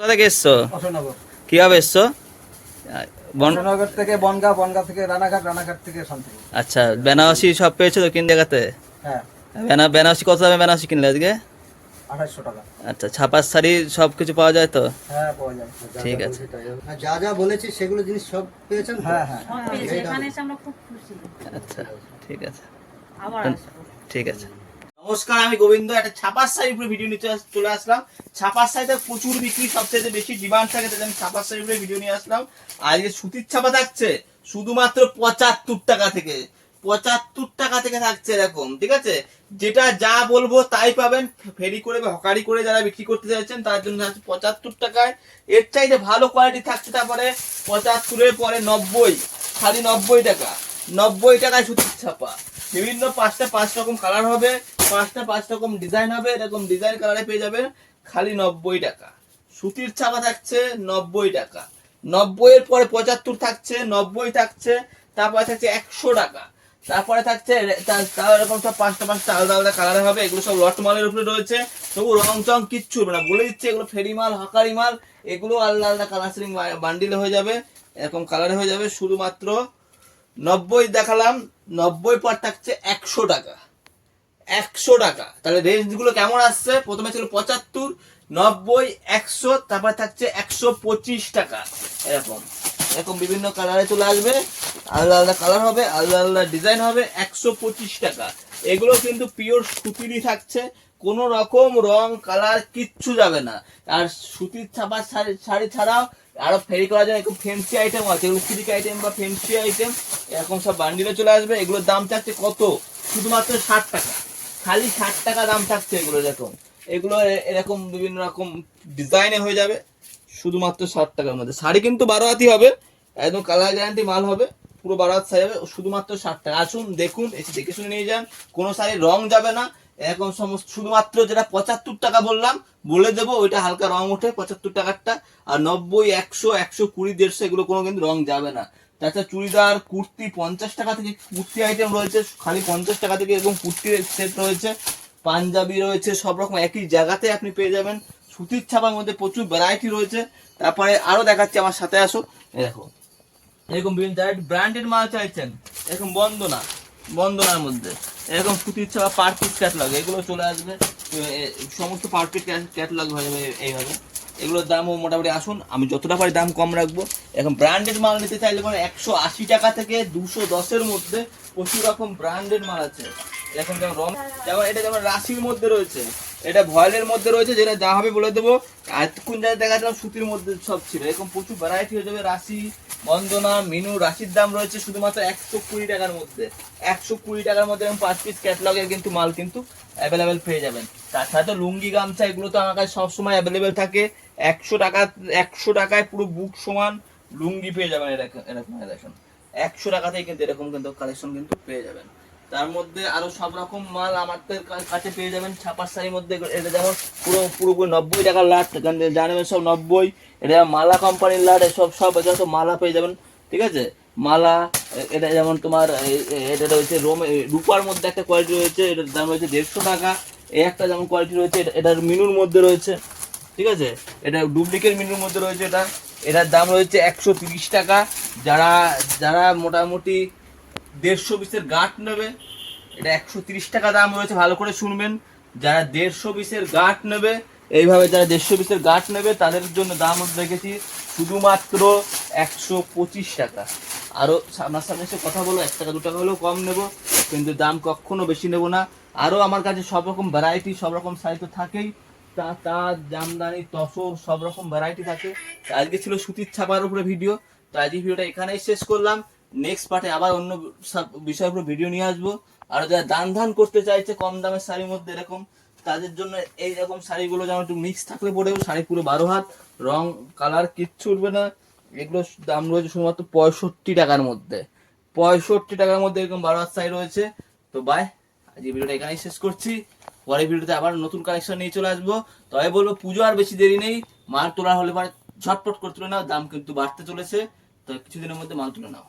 কোথা থেকে এসছো? কীভাবে এসছো? বন থেকে বনগা বনগা থেকে রানাঘাট রানাঘাট থেকে শান্তি আচ্ছা বেনারসি সব পেয়েছ তো কিন জায়গাতে হ্যাঁ। বেনা বেনারসি কত দামে বেনারসি কিনলে আজকে? আঠাশশো টাকা। আচ্ছা ছাপার শাড়ি সব কিছু পাওয়া যায় তো? হ্যাঁ পাওয়া যায়। ঠিক আছে। যা যা বলেছি সেগুলো জিনিস সব পেয়েছেন? হ্যাঁ হ্যাঁ। এখানে আমরা খুব খুশি। আচ্ছা ঠিক আছে। আবার ঠিক আছে। নমস্কার, আমি গোবিন্দ, একটা ছাপার শাড়ির উপরে ভিডিও নিতে চলে আসলাম। ছাপার শাড়িতে প্রচুর বিক্রি সবচেয়ে বেশি ডিমান্ড থাকে, তাই আমি ছাপার শাড়ির উপরে ভিডিও নিয়ে আসলাম। আজকে সুতির ছাপা থাকছে, শুধুমাত্র পঁচাত্তর টাকা থেকে। পঁচাত্তর টাকা থেকে থাকছে এরকম, ঠিক আছে? যেটা যা বলব তাই পাবেন। ফেরি করে বা হকারি করে যারা বিক্রি করতে চাইছেন তার জন্য থাকছে পঁচাত্তর টাকায়। এর চাইতে ভালো কোয়ালিটি থাকছে তারপরে পঁচাত্তরের পরে নব্বই, খালি নব্বই টাকা। নব্বই টাকায় সুতির ছাপা। বিভিন্ন পাঁচটা পাঁচ রকম কালার হবে, পাঁচটা পাঁচ রকম ডিজাইন হবে, এরকম ডিজাইন কালারে পেয়ে যাবেন খালি নব্বই টাকা। সুতির ছাপা থাকছে নব্বই টাকা। নব্বই এর পরে পঁচাত্তর থাকছে, নব্বই থাকছে, তারপরে থাকছে একশো টাকা। তারপরে থাকছে তাও এরকম সব পাঁচটা পাঁচটা আলাদা আলাদা কালারে হবে, এগুলো সব লট মালের উপরে রয়েছে। তবু রং চং কিচ্ছু হবে না। বলে দিচ্ছে, এগুলো ফেরি মাল, হাকারি মাল, এগুলো আলাদা আলাদা কালার সিলিং বান্ডিলে হয়ে যাবে, এরকম কালারে হয়ে যাবে। শুধুমাত্র নব্বই দেখালাম। নব্বই পার থাকছে একশো টাকা। একশো টাকা। তাহলে রেঞ্জগুলো কেমন আসছে? প্রথমে ছিল পঁচাত্তর, নব্বই, একশো, তারপর থাকছে একশো পঁচিশ টাকা। এরকম। এরকম বিভিন্ন কালারে চলে আসবে। আলাদা আলাদা কালার হবে, আলাদা আলাদা ডিজাইন হবে, একশো পঁচিশ টাকা। এগুলো কিন্তু পিওর সুতিরই থাকছে। কোনো রকম রং কালার কিচ্ছু যাবে না। আর সুতির শাড়ি শাড়ি ছাড়াও আরও ফেরি করার জন্য একটু ফেন্সি আইটেম আছে। এগুলো আইটেম বা ফেন্সি আইটেম এরকম সব বান্ডিলে চলে আসবে। এগুলোর দাম থাকছে কত? শুধুমাত্র ষাট টাকা। খালি ষাট টাকা দাম থাকছে এগুলো এরকম। এগুলো এরকম বিভিন্ন রকম ডিজাইনে হয়ে যাবে। শুধুমাত্র ষাট টাকার মধ্যে। শাড়ি কিন্তু বারো হাতি হবে। একদম কালার গ্যারান্টি মাল হবে। পুরো বারো হাত সাইজ হবে। শুধুমাত্র ষাট টাকা। আসুন, দেখুন, এসে দেখে শুনে নিয়ে যান। কোনো শাড়ির রং যাবে না। এরকম সমস্ত, শুধুমাত্র যেটা পঁচাত্তর টাকা বললাম, বলে দেবো, ওইটা হালকা রং ওঠে, পঁচাত্তর টাকারটা। আর নব্বই, একশো একশো কুড়ি, দেড়শো, এগুলো কোনো কিন্তু রং যাবে না। তাছাড়া চুড়িদার, কুর্তি, পঞ্চাশ টাকা থেকে কুর্তি আইটেম রয়েছে, খালি পঞ্চাশ টাকা থেকে এরকম কুর্তির সেট রয়েছে। পাঞ্জাবি রয়েছে, সব রকম, একই জায়গাতে আপনি পেয়ে যাবেন। সুতির ছাপার মধ্যে প্রচুর ভ্যারাইটি রয়েছে। তারপরে আরও দেখাচ্ছি আমার সাথে আসো। দেখো। এরকম বিভিন্ন ব্র্যান্ডেড মাল চাইছেন। এরকম বন্দনা বন্দনার মধ্যে। এরকম সুতির ছাড়া পার পিস ক্যাটলগ এগুলো চলে আসবে। সমস্ত পার পিস ক্যাটলগ হয়ে যাবে এইভাবে। এগুলোর দামও মোটামুটি আসুন, আমি যতটা পারি দাম কম রাখব। এখন ব্র্যান্ডেড মাল নিতে চাইলে মানে একশো আশি টাকা থেকে দুশো দশের মধ্যে প্রচুর রকম ব্র্যান্ডেড মাল আছে। এখন যেমন রং, যেমন এটা যেমন রাশির মধ্যে রয়েছে এটা ভয়েলের মধ্যে রয়েছে, যেটা যা হবে বলে দেবো। আর কোন জায়গায় দেখা যাচ্ছে সুতির মধ্যে সব ছিল। এরকম প্রচুর ভ্যারাইটি হয়ে যাবে। রাশি, বন্দনা, মিনু, রাশির দাম রয়েছে শুধুমাত্র একশো কুড়ি টাকার মধ্যে। একশো কুড়ি টাকার মধ্যে এবং পাঁচ পিস ক্যাটলগের কিন্তু মাল কিন্তু অ্যাভেলেবেল পেয়ে যাবেন। তাছাড়া তো লুঙ্গি, গামছা, এগুলো তো আমার কাছে সবসময় অ্যাভেলেবেল থাকে। একশো টাকা, একশো টাকায় পুরো বুক সমান লুঙ্গি পেয়ে যাবেন এরকম এরকম দেখেন একশো টাকাতেই কিন্তু এরকম কিন্তু কালেকশন কিন্তু পেয়ে যাবেন। তার মধ্যে আরও সব রকম মাল আমাদের কাছে পেয়ে যাবেন ছাপার শাড়ির মধ্যে। এটা যেমন পুরো পুরোপুরি নব্বই টাকার লাট জানেন সব নব্বই। এটা মালা কোম্পানির লাট, এসব সব যত মালা পেয়ে যাবেন, ঠিক আছে? মালা এটা যেমন তোমার এটা রয়েছে রোম রূপার মধ্যে একটা কোয়ালিটি রয়েছে, এটার দাম রয়েছে দেড়শো টাকা। এই একটা যেমন কোয়ালিটি রয়েছে, এটা- এটার মিনুর মধ্যে রয়েছে, ঠিক আছে? এটা ডুপ্লিকেট মিনুর মধ্যে রয়েছে এটা। এটার দাম রয়েছে একশো তিরিশ টাকা। যারা যারা মোটামুটি দেড়শো পিসের গাঁট নেবে। এটা একশো তিরিশ টাকা দাম রয়েছে, ভালো করে শুনবেন। যারা দেড়শো পিসের গাঁট নেবে, এইভাবে যারা দেড়শো পিসের গাঁট নেবে, তাদের জন্য দাম রেখেছি শুধুমাত্র একশো পঁচিশ টাকা। আরও সামনাসামনি এসে কথা বলো এক টাকা, দু টাকা হলেও কম নেব, কিন্তু দাম কখনো বেশি নেব না। আরও আমার কাছে সব রকম ভ্যারাইটি সব রকম সাইজ তো থাকেই। তা তার জামদানি, তসর, সব রকম ভ্যারাইটি থাকে। তো আজকে ছিল সুতির ছাপার উপরে ভিডিও তো আজকে ভিডিওটা এখানেই শেষ করলাম। নেক্সট পার্টে আবার অন্য বিষয়ের উপর ভিডিও নিয়ে আসব। আর যারা দান ধান করতে চাইছে, কম দামের শাড়ির মধ্যে এরকম, তাদের জন্য এই রকম শাড়িগুলো যেমন একটু মিক্স থাকলে পরেও শাড়ি পুরো বারো হাত, রং কালার কিচ্ছু উঠবে না। এগুলো দাম রয়েছে শুধুমাত্র পঁয়ষট্টি টাকার মধ্যে। পঁয়ষট্টি টাকার মধ্যে এরকম বারো হাত শাড়ি রয়েছে। তো বাই আজ এই ভিডিওটা এখানেই শেষ করছি। পরের ভিডিওতে আবার নতুন কালেকশন নিয়ে চলে আসব। তবে বলব, পুজো আর বেশি দেরি নেই। মাল তোলা হলে পরে ঝটপট করে তুলে নাও, দাম কিন্তু বাড়তে চলেছে। তো কিছুদিনের মধ্যে মাল তুলে নাও।